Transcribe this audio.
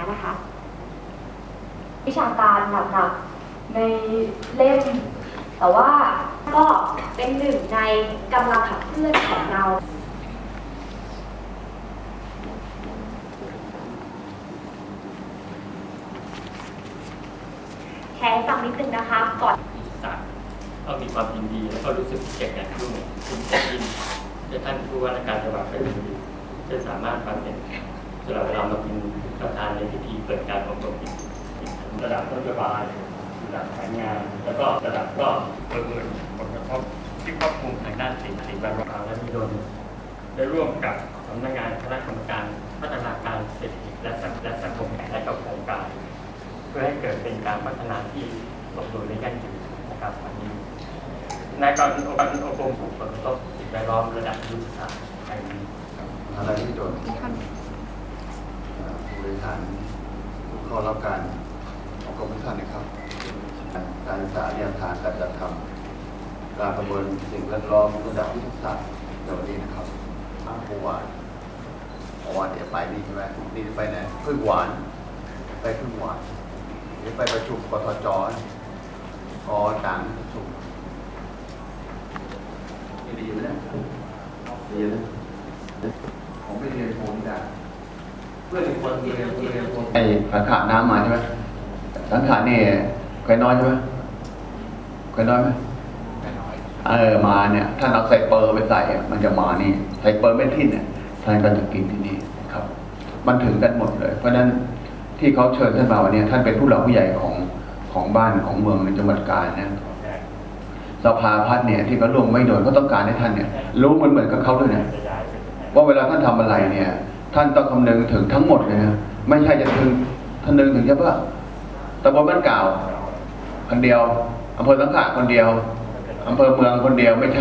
นั้นนะคะ วิชาการหนักๆในเล่ม แต่ว่าก็เป็นหนึ่งในกำลังขับเคลื่อนของเราแชร์ฟังนิดนึงนะคะก่อนวิทยาศาสตร์ก็มีความยินดีแล้วก็รู้สึกเกียรติอย่างยิ่งคุณจะยินที่ท่านผู้ว่าราชการจังหวัดเพชรบุรีจะสามารถมาเป็น สำหรับเรามาเป็นประธานในพิธีเปิดการอบรมระดับนโยบายระดับแผนงาน แล้วก็ระดับก็ประเมินผลกระทบที่ครอบคลุมทางด้านสิ่งสิ่งแวดล้อมและนิยมได้ร่วมกับสำนักงานคณะกรรมการพัฒนาการเศรษฐกิจและสังและสังคมและกับโครงการ เพื่อให้เกิดเป็นการพัฒนาที่สมดุลและยั่งยืนนะครับอันนี้ในการอบรมอบรมผู้ผลกระทบสิ่งแวดล้อมระดับยุทธศาสตร์แห่งนี้อะไรที่โดน ผู้บริหารผู้เข้ารับการของกรมท่านนะครับ การศึกษาเรียนทางการจัดทำการประเมินสิ่งแวดล้อมระดับวิทยาศาสตร์ในวันนี้นะครับอ้าวผู้หวานเมื่อวานเดี๋ยวไปนี่ใช่ไหมนี่ไปไหนพึ่งหวาน ไปพึ่งหวานเดี๋ยวไปประชุมปทจกอต่างประชุมดีไหมเนี่ยดีนะผมไม่เรียนโทนี่ได้เพื่อนอีก ไอ้สังขารน้ำมาใช่ไหมสังขารนี่เคยน้อยใช่ไหมเคยน้อยไหมเออมาเนี่ยท่านเอาใส่เปอร์ไปใส่ มันจะมานี่ ใส่เปอร์ไม่ทิ้นเนี่ยท่านก็จะกินที่นี่ครับ มันถึงกันหมดเลย เพราะฉะนั้นที่เขาเชิญท่านมาวันนี้ท่านเป็นผู้หลักผู้ใหญ่ของของบ้านของเมืองในจังหวัดกาญนะสภาพัฒน์เนี่ยที่เขาร่วมไม่โดนเขาต้องการให้ท่านเนี่ย รู้มันเหมือนกับเขาด้วยนะว่าเวลาท่านทำอะไรเนี่ย ท่านต้องคำนึงถึงทั้งหมดเลยนะไม่ใช่จะถึงท่านนึงถึงเฉพาะตำบลบ้านเก่าคนเดียวอำเภอสังขะคนเดียวอำเภอเมืองคนเดียวไม่ใช่